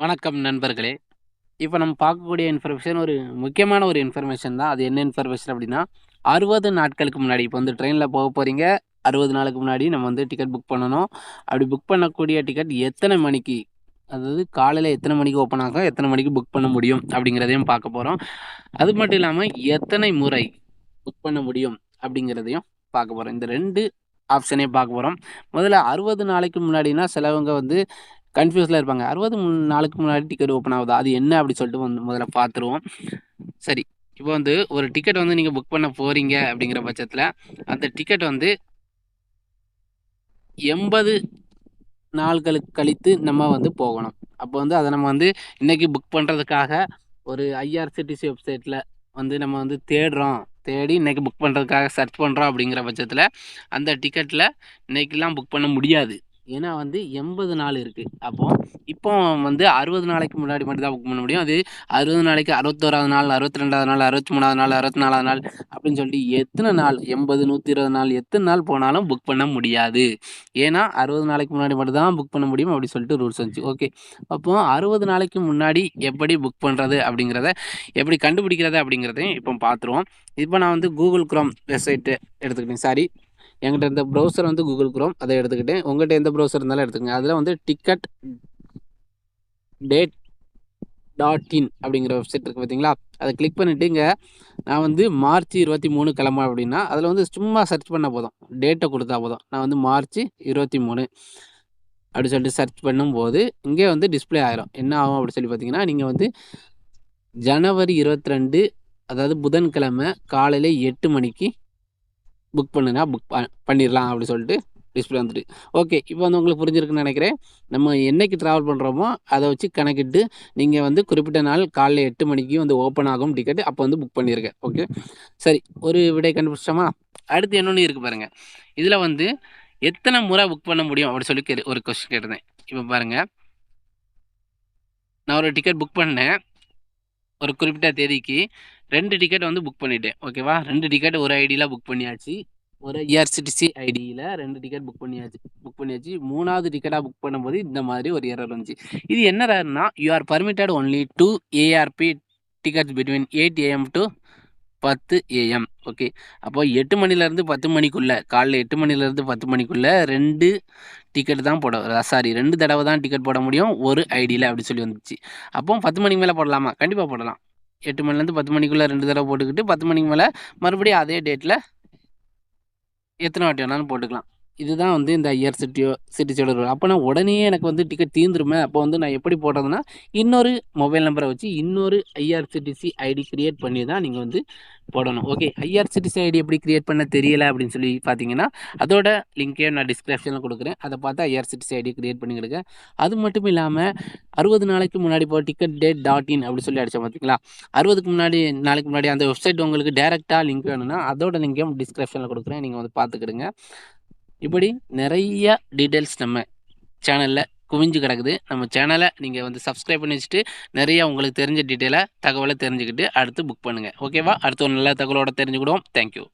வணக்கம் நண்பர்களே. இப்போ நம்ம பார்க்கக்கூடிய இன்ஃபர்மேஷன் ஒரு முக்கியமான ஒரு இன்ஃபர்மேஷன் தான். அது என்ன இன்ஃபர்மேஷன் அப்படின்னா அறுபது நாட்களுக்கு முன்னாடி இப்போ வந்து ட்ரெயினில் போக போகிறீங்க அறுபது நாளுக்கு முன்னாடி நம்ம வந்து டிக்கெட் புக் பண்ணணும். அப்படி புக் பண்ணக்கூடிய டிக்கெட் எத்தனை மணிக்கு? அதாவது காலையில் எத்தனை மணிக்கு ஓப்பன் ஆகும்? எத்தனை மணிக்கு புக் பண்ண முடியும்? அப்படிங்கிறதையும் பார்க்க போகிறோம் அது மட்டும் இல்லாமல் எத்தனை முறை புக் பண்ண முடியும்? அப்படிங்கிறதையும் பார்க்க போகிறோம் இந்த ரெண்டு ஆப்ஷனையும் பார்க்க போகிறோம் முதல்ல அறுபது நாளைக்கு முன்னாடினா சிலவங்க வந்து கன்ஃபியூஸில் இருப்பாங்க. அறுபது நாளுக்கு முன்னாடி டிக்கெட் ஓப்பன் ஆகுதா? அது என்ன அப்படி சொல்லிட்டு வந்து முதல்ல பார்த்துருவோம் சரி இப்போ வந்து ஒரு டிக்கெட் வந்து நீங்கள் புக் பண்ண போகிறீங்க அப்படிங்கிற பட்சத்தில் அந்த டிக்கெட் வந்து எண்பது நாள்களுக்கு கழித்து நம்ம வந்து போகணும். அப்போ வந்து அதை நம்ம வந்து இன்றைக்கி புக் பண்ணுறதுக்காக ஒரு ஐஆர்சிடிசி வெப்சைட்டில் வந்து நம்ம வந்து தேடுறோம். தேடி இன்றைக்கி புக் பண்ணுறதுக்காக சர்ச் பண்ணுறோம் அப்படிங்கிற பட்சத்தில் அந்த டிக்கெட்டில் இன்றைக்கெலாம் புக் பண்ண முடியாது. ஏன்னா வந்து எண்பது நாள் இருக்குது அப்போது இப்போ வந்து அறுபது நாளைக்கு முன்னாடி மட்டும் தான் புக் பண்ண முடியும். அது அறுபது நாளைக்கு அறுபத்தோராவது நாள் அறுபத்தி ரெண்டாவது நாள் அறுபத்தி மூணாவது நாள் அறுபத்தி நாலாவது நாள் அப்படின்னு சொல்லிட்டு எத்தனை நாள் எண்பது நூற்றி இருபது நாள் எத்தனை நாள் போனாலும் புக் பண்ண முடியாது. ஏன்னா அறுபது நாளைக்கு முன்னாடி மட்டும் தான் புக் பண்ண முடியும் அப்படி சொல்லிட்டு ரூல்ஸ் வந்துச்சு. ஓகே அப்போ அறுபது நாளைக்கு முன்னாடி எப்படி புக் பண்ணுறது அப்படிங்கிறத எப்படி கண்டுபிடிக்கிறது அப்படிங்கிறதையும் இப்போ பார்த்துருவோம். இப்போ நான் வந்து கூகுள் க்ரோம் வெப்சைட்டு எடுத்துக்கிட்டேன். சாரி என்கிட்ட இந்த ப்ரௌசர் வந்து கூகுள் குரோம் அதை எடுத்துக்கிட்டேன். உங்கள்கிட்ட எந்த ப்ரௌசர் இருந்தாலும் எடுத்துக்கங்க. அதில் வந்து டிக்கெட் டேட் டாட் இன் அப்படிங்கிற வெப்சைட் இருக்குது பார்த்தீங்களா? அதை கிளிக் பண்ணிவிட்டு இங்கே நான் வந்து மார்ச் இருபத்தி மூணு கிளம்ப அப்படின்னா அதில் வந்து சும்மா சர்ச் பண்ண போதும். டேட்டை கொடுத்தா போதும். நான் வந்து மார்ச் இருபத்தி மூணு அப்படி சொல்லிட்டு சர்ச் பண்ணும்போது இங்கே வந்து டிஸ்பிளே ஆகிரும் என்ன ஆகும் அப்படின்னு சொல்லி பார்த்தீங்கன்னா நீங்கள் வந்து ஜனவரி இருபத்தி ரெண்டு அதாவது புதன்கிழமை காலையில் எட்டு மணிக்கு புக் பண்ணுனா புக் பண்ணிடலாம் அப்படின்னு சொல்லிட்டு டிஸ்பிளே வந்துட்டு. ஓகே இப்போ வந்து உங்களுக்கு புரிஞ்சிருக்குன்னு நினைக்கிறேன். நம்ம என்றைக்கு ட்ராவல் பண்ணுறோமோ அதை வச்சு கணக்கிட்டு நீங்கள் வந்து குறிப்பிட்ட நாள் காலைல எட்டு மணிக்கு வந்து ஓப்பன் ஆகும் டிக்கெட் அப்போ வந்து புக் பண்ணியிருக்கேன் ஓகே சரி ஒரு விடை கண்டுபிடிச்சோமா அடுத்து என்னொன்று இருக்குது பாருங்கள் இதில் வந்து எத்தனை முறை புக் பண்ண முடியும் அப்படி சொல்லி கே ஒரு கொஸ்டின் கேட்டிருந்தேன். இப்போ பாருங்கள் நான் ஒரு டிக்கெட் புக் பண்ணேன். ஒரு குறிப்பிட்ட தேதிக்கு. ரெண்டு டிக்கெட் வந்து புக் பண்ணிட்டேன். ஓகேவா ரெண்டு டிக்கெட் ஒரு ஐடியில் புக் பண்ணியாச்சு. ஒரு ஏஆர்சிடிசி ஐடியில் ரெண்டு டிக்கெட் புக் பண்ணியாச்சு. புக் பண்ணியாச்சு. மூணாவது டிக்கெட்டாக புக் பண்ணும்போது இந்த மாதிரி ஒரு எரர் வந்துச்சு. இது என்ன ரேர்னா you are permitted only to ARP tickets between eight AM to பத்து ஏஎம் ஓகே அப்போ எட்டு மணிலேருந்து பத்து மணிக்குள்ளே காலைல எட்டு மணிலேருந்து பத்து மணிக்குள்ளே ரெண்டு டிக்கெட் தான் போட சாரி ரெண்டு தடவை தான் டிக்கெட் போட முடியும் ஒரு ஐடியில் அப்படி சொல்லி வந்துச்சு. அப்போ பத்து மணிக்கு மேலே போடலாமா? கண்டிப்பாக போடலாம். எட்டு மணிலேருந்து பத்து மணிக்குள்ளே ரெண்டு தடவை போட்டுக்கிட்டு பத்து மணிக்கு மேலே மறுபடியும் அதே டேட்டில் எத்தனை வாட்டி வேணாலும் போட்டுக்கலாம். இதுதான் வந்து இந்த ஐயர் சிட்டியோ சிட்டிஸோட ரூல் அப்போ நான் உடனே எனக்கு வந்து டிக்கெட் தீர்ந்துருமே அப்போ வந்து நான் எப்படி போடுறதுன்னா இன்னொரு மொபைல் நம்பரை வச்சு இன்னொரு ஐஆர்சிடிசி ஐடி க்ரியேட் பண்ணி தான் நீங்கள் வந்து போடணும். ஓகே ஐஆர்சிடிசி ஐடி எப்படி க்ரியேட் பண்ண தெரியலை அப்படின்னு சொல்லி பார்த்தீங்கன்னா அதோட லிங்க்கே நான் டிஸ்கிரிப்ஷனில் கொடுக்குறேன். அதை பார்த்து ஐஆர்சிடிசி ஐடி கிரியேட் பண்ணிக்கிடுங்க அது மட்டும் இல்லாமல் அறுபது நாளைக்கு முன்னாடி போ டிக்கெட் டேட் டாட் இன் அப்படி சொல்லி அடித்தோம் பார்த்தீங்களா அறுபதுக்கு முன்னாடி நாளைக்கு முன்னாடி அந்த வெப்சைட் உங்களுக்கு டேரெக்டாக லிங்க் வேணும்னா அதோட லிங்க்கையும் டிஸ்கிரிப்ஷனில் கொடுக்குறேன். நீங்கள் வந்து பார்த்துக்கிடுங்க இப்படி நிறைய டீட்டெயில்ஸ் நம்ம சேனலில் குவிஞ்சு கிடக்குது. நம்ம சேனலை நீங்கள் வந்து சப்ஸ்கிரைப் பண்ணி வச்சுட்டு நிறைய உங்களுக்கு தெரிஞ்ச டீட்டெயிலை தகவலை தெரிஞ்சுக்கிட்டு அடுத்து புக் பண்ணுங்கள் ஓகேவா அடுத்த ஒரு நல்ல தகவலோட தெரிஞ்சுக்கிடுவோம். தேங்க்யூ